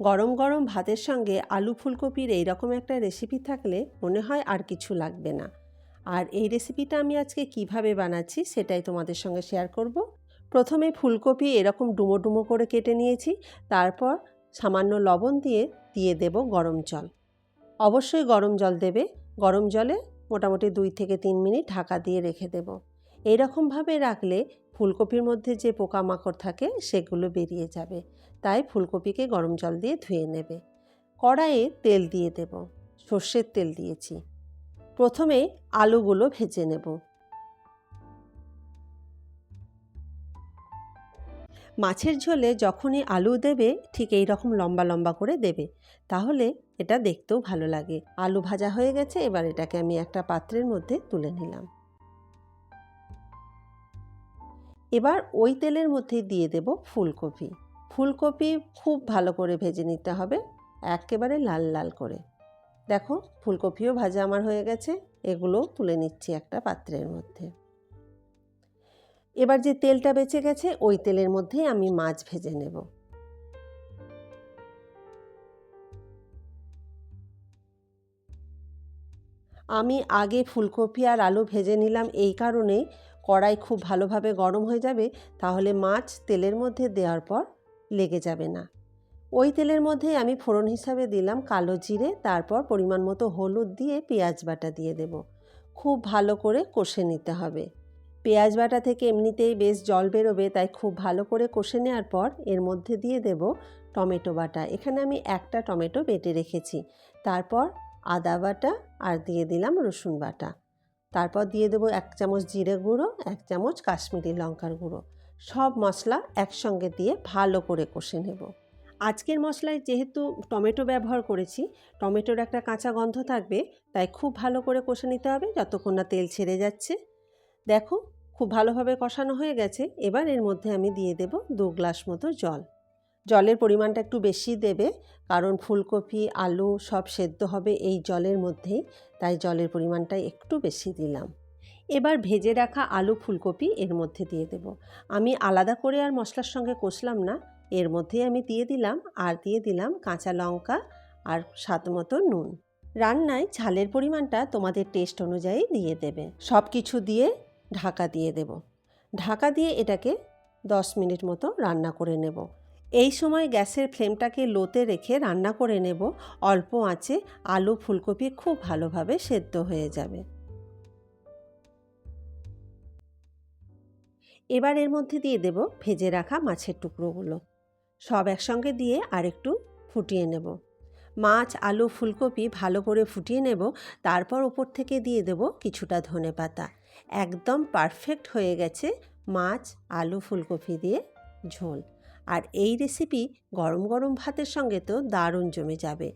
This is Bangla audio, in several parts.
গরম গরম ভাতের সঙ্গে আলু ফুলকপির এইরকম একটা রেসিপি থাকলে মনে হয় আর কিছু লাগবে না। আর এই রেসিপিটা আমি আজকে কীভাবে বানাচ্ছি সেটাই তোমাদের সঙ্গে শেয়ার করব। প্রথমে ফুলকপি এরকম ডুমো ডুমো করে কেটে নিয়েছি, তারপর সামান্য লবণ দিয়ে দিয়ে দেব গরম জল। অবশ্যই গরম জল দেবে। গরম জলে মোটামুটি দুই থেকে তিন মিনিট ঢাকা দিয়ে রেখে দেব। এইরকমভাবে রাখলে ফুলকপির মধ্যে যে পোকামাকড় থাকে সেগুলো বেরিয়ে যাবে। তাই ফুলকপিকে গরম জল দিয়ে ধুয়ে নেবে। কড়াইয়ে তেল দিয়ে দেব। সর্ষের তেল দিয়েছি। প্রথমে আলুগুলো ভেজে নেব। মাছের ঝোলে যখনই আলু দেবে, ঠিক এই রকম লম্বা লম্বা করে দেবে। তাহলে এটা দেখতেও ভালো লাগে। আলু ভাজা হয়ে গেছে, এবার এটাকে আমি একটা পাত্রের মধ্যে তুলে নিলাম। এবার ওই তেলের মধ্যে দিয়ে দেব ফুলকপি। ফুলকপি খুব ভালো করে ভেজে নিতে হবে, একেবারে লাল লাল করে। দেখো, ফুলকপিও ভাজা আমার হয়ে গেছে, এগুলো তুলে নিচ্ছি একটা পাত্রের মধ্যে। এবার যে তেলটা বেঁচে গেছে, ওই তেলের মধ্যেই আমি মাছ ভেজে নেব। আমি আগে ফুলকপি আর আলু ভেজে নিলাম, এই কারণে কড়াই খুব ভালোভাবে গরম হয়ে যাবে, তাহলে মাছ তেলের মধ্যে দেওয়ার পর লেগে যাবে না। ওই তেলের মধ্যে আমি ফোড়ন হিসাবে দিলাম কালো জিরে, তারপর পরিমাণ মতো হলুদ দিয়ে পেঁয়াজ বাটা দিয়ে দেব। খুব ভালো করে কষে নিতে হবে। পেঁয়াজ বাটা থেকে এমনিতেই বেশ জল বেরোবে, তাই খুব ভালো করে কষে নেওয়ার পর এর মধ্যে দিয়ে দেব টমেটো বাটা। এখানে আমি একটা টমেটো বেটে রেখেছি। তারপর আদা বাটা আর দিয়ে দিলাম রসুন বাটা। তারপর দিয়ে দেবো এক চামচ জিরে গুঁড়ো, এক চামচ কাশ্মীরি লঙ্কার গুঁড়ো। সব মশলা একসঙ্গে দিয়ে ভালো করে কষে নেব। আজকের মশলায় যেহেতু টমেটো ব্যবহার করেছি, টমেটোর একটা কাঁচা গন্ধ থাকবে, তাই খুব ভালো করে কষে নিতে হবে যতক্ষণ না তেল ছেড়ে যাচ্ছে। দেখো, খুব ভালোভাবে কষানো হয়ে গেছে। এবার এর মধ্যে আমি দিয়ে দেব দু গ্লাস মতো জল। জলের পরিমাণটা একটু বেশি দেবে, কারণ ফুলকপি, আলু সব সেদ্ধ হবে এই জলের মধ্যেই, তাই জলের পরিমাণটা একটু বেশি দিলাম। এবার ভেজে রাখা আলু ফুলকপি এর মধ্যে দিয়ে দেব। আমি আলাদা করে আর মশলার সঙ্গে কষলাম না, এর মধ্যেই আমি দিয়ে দিলাম, আর দিয়ে দিলাম কাঁচা লঙ্কা আর স্বাদ মতো নুন। রান্নায় ঝালের পরিমাণটা তোমাদের টেস্ট অনুযায়ী দিয়ে দেবে। সব কিছু দিয়ে ঢাকা দিয়ে দেব। ঢাকা দিয়ে এটাকে দশ মিনিট মতো রান্না করে নেব। এই সময় গ্যাসের ফ্লেমটাকে লোতে রেখে রান্না করে নেব। অল্প আঁচে আলু ফুলকপি খুব ভালোভাবে সেদ্ধ হয়ে যাবে। এবার এর মধ্যে দিয়ে দেব ভেজে রাখা মাছের টুকরোগুলো। সব একসঙ্গে দিয়ে আরেকটু ফুটিয়ে নেব। মাছ, আলু, ফুলকপি ভালো করে ফুটিয়ে নেব। তারপর ওপর থেকে দিয়ে দেব কিছুটা ধনে পাতা। একদম পারফেক্ট হয়ে গেছে মাছ, আলু, ফুলকপি দিয়ে ঝোল। আর এই রেসিপি গরম গরম ভাতের সঙ্গে তো দারুণ জমে যাবে।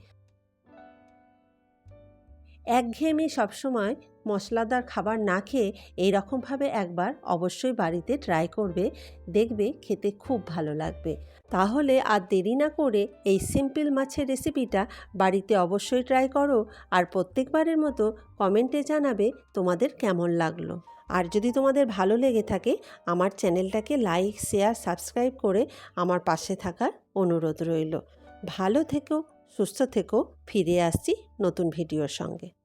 একঘেয়েমি সবসময় মশলাদার খাবার না খেয়ে এইরকমভাবে একবার অবশ্যই বাড়িতে ট্রাই করবে, দেখবে খেতে খুব ভালো লাগবে। তাহলে আর দেরি না করে এই সিম্পল মাছের রেসিপিটা বাড়িতে অবশ্যই ট্রাই করো আর প্রত্যেকবারের মতো কমেন্টে জানাবে তোমাদের কেমন লাগল। আর যদি তোমাদের ভালো লেগে থাকে, আমার চ্যানেলটাকে লাইক শেয়ার সাবস্ক্রাইব করে আমার পাশে থাকার অনুরোধ রইল। ভালো থেকো, সুস্থ থেকো, ফিরে আসছি নতুন ভিডিওর সঙ্গে।